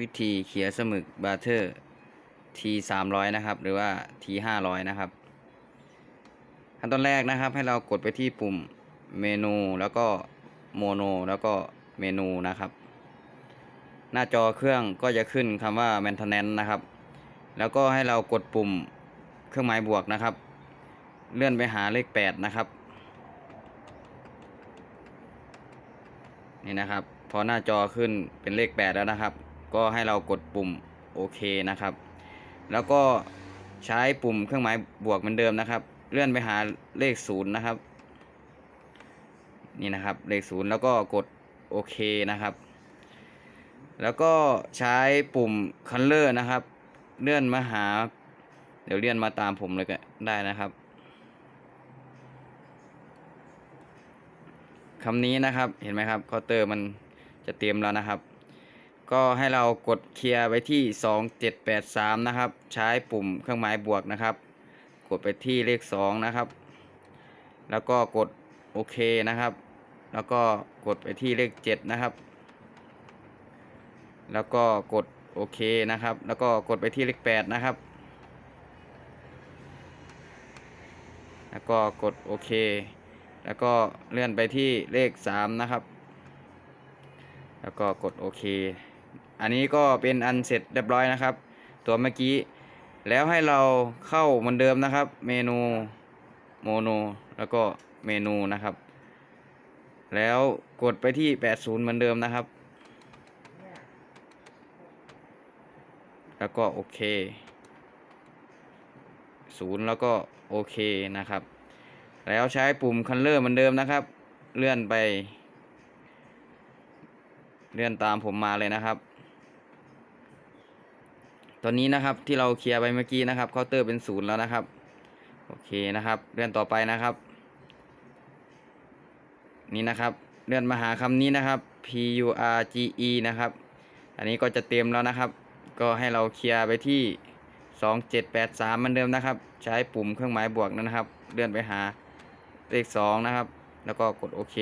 วิธีเขียสมึกบาเทอร์ T 3 0 0นะครับ หรือว่า T 5 0 0นะครับ ขั้นตอนแรกนะครับ ให้เรากดไปที่ปุ่มเมนูแล้วก็โมโนแล้วก็เมนูนะครับ หน้าจอเครื่องก็จะขึ้นคำว่า maintenance นะครับ แล้วก็ให้เรากดปุ่มเครื่องหมายบวกนะครับ เลื่อนไปหาเลข 8 นะครับ นี่นะครับ พอหน้าจอขึ้นเป็นเลข 8 แล้วนะครับ ก็ให้เรากดปุ่มโอเคนะครับ แล้วก็ใช้ปุ่มเครื่องหมายบวกเหมือนเดิมนะครับ เลื่อนไปหาเลขศูนย์นะครับ นี่นะครับเลขศูนย์แล้วก็กดโอเคนะครับ แล้วก็ใช้ปุ่ม color นะครับ เลื่อนมาหา เดี๋ยวเลื่อนมาตามผมเลยก็ได้นะครับคำนี้นะครับเห็นไหมครับเคาน์เตอร์มันจะเตรียมแล้วนะครับ ก็ให้เรากดเคลียร์ไปที่ 2783 นะครับ ใช้ปุ่มเครื่องหมายบวกนะครับ กดไปที่เลข 2 นะครับ แล้วก็กดโอเคนะครับ แล้วก็กดไปที่เลข 7 นะครับ แล้วก็กดโอเคนะครับ แล้วก็กดไปที่เลข 8 นะครับ แล้วก็กดโอเค แล้วก็เลื่อนไปที่เลข 3 นะครับแล้วก็กดโอเค อันนี้ก็เป็นอันเสร็จเรียบร้อยนะครับ ตัวเมื่อกี้ แล้วให้เราเข้าเหมือนเดิมนะครับ เมนูโมโนแล้วก็เมนูนะครับ แล้วกดไปที่ 80 เหมือนเดิมนะครับ แล้วก็โอเคศูนย์แล้วก็โอเคนะครับ แล้วใช้ปุ่มคันเลอร์เหมือนเดิมนะครับ เลื่อนไป เลื่อนตามผมมาเลยนะครับ ตอนนี้นะครับที่เราเคลียร์ไปเมื่อกี้นะครับเคาน์เตอร์เป็นศูนย์แล้วนะครับ โอเคนะครับเลื่อนต่อไปนะครับ นี่นะครับเลื่อนมาหาคำนี้นะครับ P U R G E นะครับ อันนี้ก็จะเต็มแล้วนะครับ ก็ให้เราเคลียร์ไปที่ 2783เหมือนเดิมนะครับ ใช้ปุ่มเครื่องหมายบวกนะครับ เลื่อนไปหาเลข2นะครับ แล้วก็กดโอเค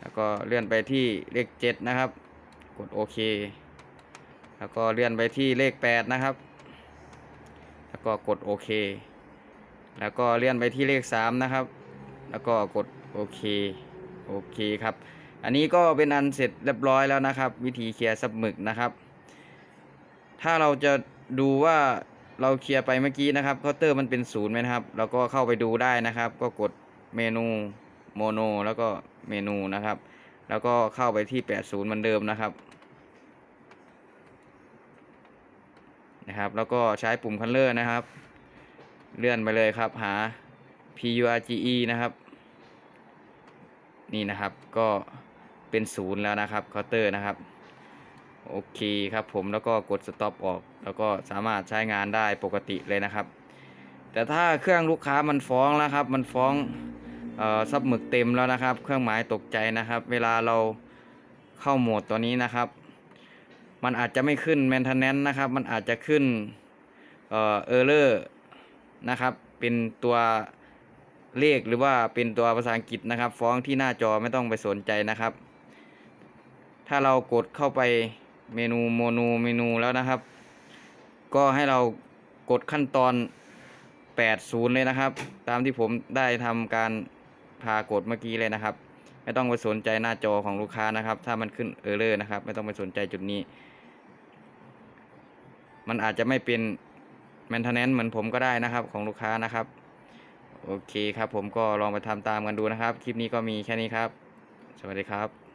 แล้วก็เลื่อนไปที่เลข7นะครับ กดโอเค แล้วก็เลื่อนไปที่เลข 8 นะครับ แล้วก็กดโอเค แล้วก็เลื่อนไปที่เลข 3 นะครับ แล้วก็กดโอเค โอเคครับ อันนี้ก็เป็นอันเสร็จเรียบร้อยแล้วนะครับ วิธีเคลียร์ซับหมึกนะครับ ถ้าเราจะดูว่าเราเคลียร์ไปเมื่อกี้นะครับเคาน์เตอร์มันเป็นศูนย์ไหมครับ เราก็เข้าไปดูได้นะครับ ก็กดเมนูโมโนแล้วก็เมนูนะครับ แล้วก็เข้าไปที่ 80เหมือนเดิมนะครับ นะครับ แล้วก็ใช้ปุ่มคันเลอร์นะครับ เลื่อนไปเลยครับ หา PURGE นะครับ นี่นะครับก็เป็นศูนย์แล้วนะครับเคาน์เตอร์นะครับ โอเคครับผมแล้วก็กด stop ออก แล้วก็สามารถใช้งานได้ปกติเลยนะครับ แต่ถ้าเครื่องลูกค้ามันฟ้องแล้วครับ มันฟ้องเอ่อซับหมึกเต็มแล้วนะครับ เครื่องหมายตกใจนะครับ เวลาเราเข้าโหมดตัวนี้นะครับ มันอาจจะไม่ขึ้น maintenance นะครับ มันอาจจะขึ้นเออ error นะครับ เป็นตัวเลขหรือว่าเป็นตัวภาษาอังกฤษนะครับ ฟ้องที่หน้าจอไม่ต้องไปสนใจนะครับ ถ้าเรากดเข้าไปเมนูโมนูเมนูแล้วนะครับ ก็ให้เรากดขั้นตอน 80 เลยนะครับ ตามที่ผมได้ทำการพากดเมื่อกี้เลยนะครับ ไม่ต้องไปสนใจหน้าจอของลูกค้านะครับ ถ้ามันขึ้นเออร์เลอร์นะครับ ไม่ต้องไปสนใจจุดนี้ มันอาจจะไม่เป็นแมนเทนเนนเหมือนผมก็ได้นะครับของลูกค้านะครับ โอเคครับ ผมก็ลองไปทำตามกันดูนะครับ คลิปนี้ก็มีแค่นี้ครับ สวัสดีครับ